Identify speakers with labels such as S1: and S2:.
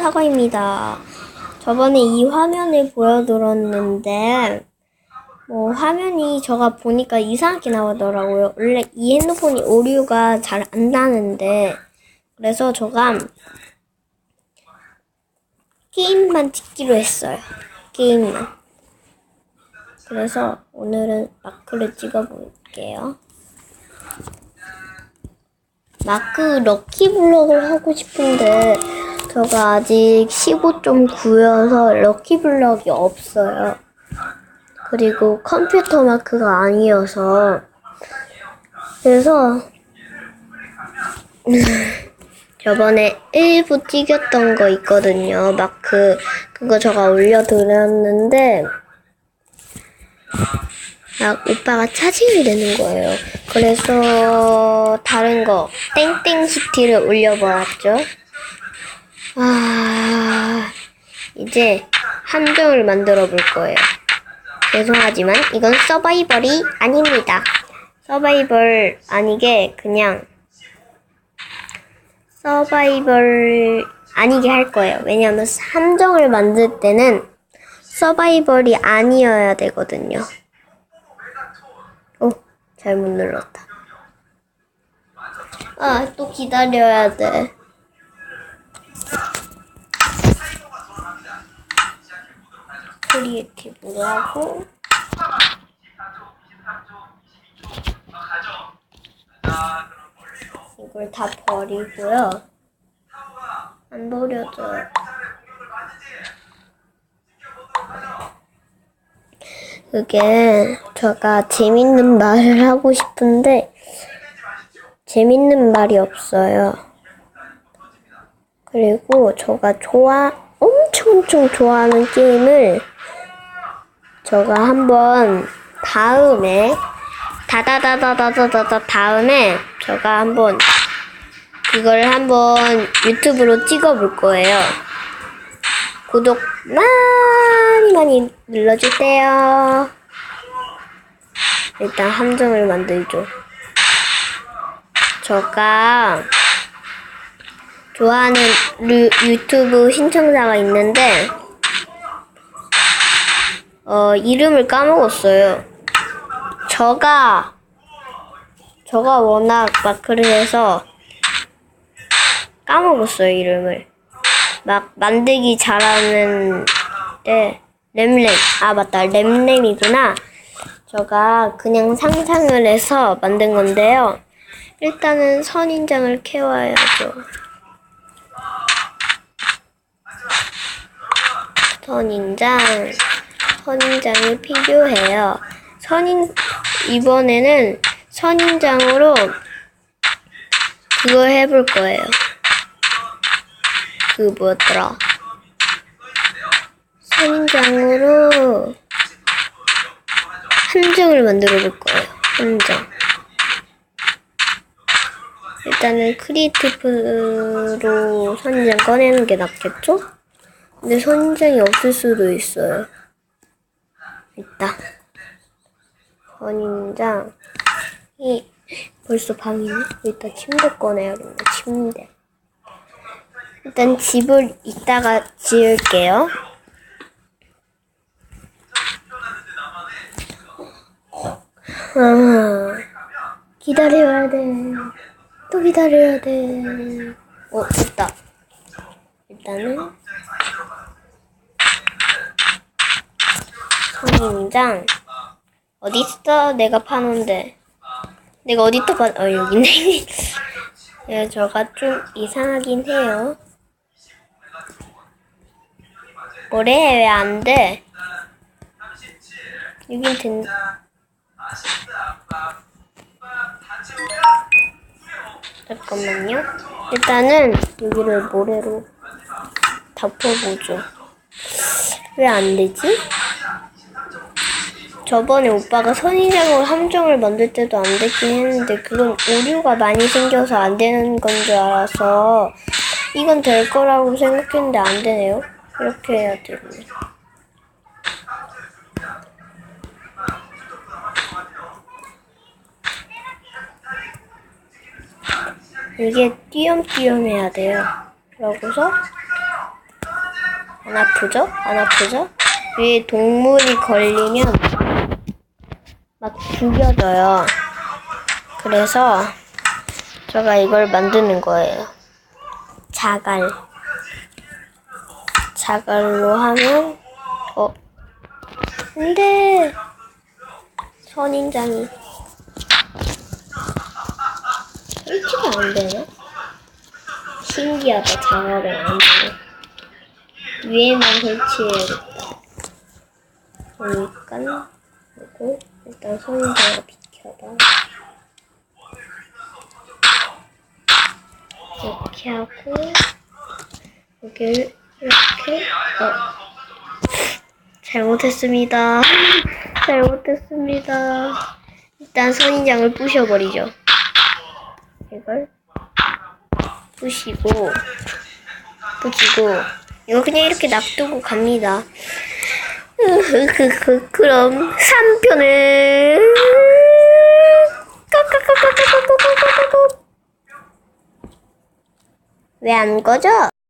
S1: 사과입니다. 저번에 이 화면을 보여드렸는데, 뭐, 화면이 제가 보니까 이상하게 나오더라고요. 원래 이 핸드폰이 오류가 잘 안 나는데, 그래서 제가 게임만 찍기로 했어요. 게임만. 그래서 오늘은 마크를 찍어볼게요. 마크 럭키 블럭을 하고 싶은데 제가 아직 15.9여서 럭키블럭이 없어요. 그리고 컴퓨터 마크가 아니어서 그래서 저번에 일부 찍었던 거 있거든요. 마크 그거 제가 올려드렸는데 막 오빠가 차징이 되는 거예요. 그래서 다른 거 땡땡 시티를 올려보았죠. 아 이제 함정을 만들어 볼 거예요. 죄송하지만 이건 서바이벌이 아닙니다. 서바이벌 아니게 그냥 서바이벌 아니게 할 거예요. 왜냐하면 함정을 만들 때는 서바이벌이 아니어야 되거든요. 오, 잘못 눌렀다. 아, 또 기다려야 돼. 크리에이티브로 하고 이걸 다 버리고요. 안 버려져요. 그게 제가 재밌는 말을 하고 싶은데 재밌는 말이 없어요. 그리고 제가 좋아 엄청 엄청 좋아하는 게임을 제가 한번 다음에 다다다다다다다 다음에 제가 한번 그걸 한번 유튜브로 찍어볼 거예요. 구독 많이 많이 눌러주세요. 일단 함정을 만들죠. 제가 좋아하는 루, 유튜브 신청자가 있는데 어 이름을 까먹었어요. 저가 저가 워낙 마크를 해서 까먹었어요 이름을. 막 만들기 잘하는 데 램램. 아 맞다. 램램이구나. 제가 그냥 상상을 해서 만든 건데요. 일단은 선인장을 캐와야죠. 선인장 선인장이 필요해요. 선인 이번에는 선인장으로 그거 해볼 거예요. 그 뭐였더라? 선인장으로 함정을 만들어 볼 거예요. 함정. 일단은 크리에이티브로 선인장 꺼내는 게 낫겠죠? 근데 선인장이 없을 수도 있어요 있다 선인장 이 벌써 밤이네 일단 침대 꺼내야겠네 침대 일단 집을 이따가 지을게요. 아, 기다려야 돼. 또 기다려야 돼. 어, 됐다. 일단은 선인장 어디 있어? 내가 파는데. 내가 어디 또 파? 어 여기 있네. 네, 저가 좀 이상하긴 해요. 뭐래? 왜 안 돼? 여긴 된. 잠깐만요. 일단은 여기를 모래로 덮어보죠. 왜 안 되지? 저번에 오빠가 선인장으로 함정을 만들 때도 안 됐긴 했는데 그건 오류가 많이 생겨서 안 되는 건 줄 알아서 이건 될 거라고 생각했는데 안 되네요. 이렇게 해야 되겠네. 이게 띄엄띄엄 해야 돼요. 그러고서 안 아프죠? 안 아프죠? 위에 동물이 걸리면 막 죽여져요. 그래서 제가 이걸 만드는 거예요. 자갈. 자갈로 하면, 어, 안 돼! 선인장이. 설치가 안 되나? 신기하다, 자갈을 안 되네. 위에만 설치해야겠다. 그러니까, 그리고, 일단 선인장을 비켜봐. 이렇게 하고, 여기를 이렇게, 어. 잘못했습니다. 잘못했습니다. 일단 선인장을 부셔버리죠. 이걸 부시고, 부시고, 이거 그냥 이렇게 놔두고 갑니다. 으흐흐흐, 그럼 3편을 왜안 꺼져?